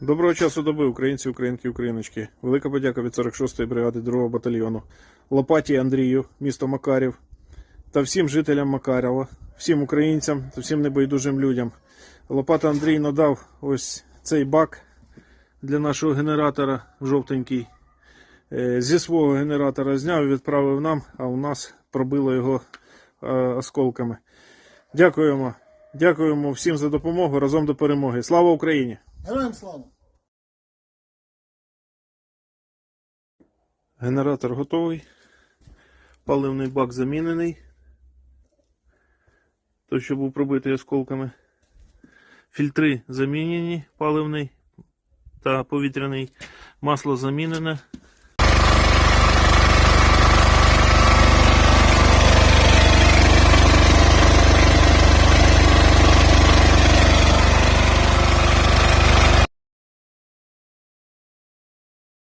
Доброго часу доби, українці, українки, україночки. Велика подяка від 46-ї бригади 2-го батальйону. Лопаті Андрію, місто Макарів та всім жителям Макарова, всім українцям та всім небайдужим людям. Лопата Андрій надав ось цей бак для нашого генератора жовтенький. Е, Зі свого генератора зняв і відправив нам, а у нас пробило його е, осколками. Дякуємо. Дякуємо всім за допомогу. Разом до перемоги. Слава Україні! Героям слава! Генератор готовий. Паливний бак замінений. Той, що був пробитий осколками. Фільтри замінені, паливний та повітряний. Масло замінене.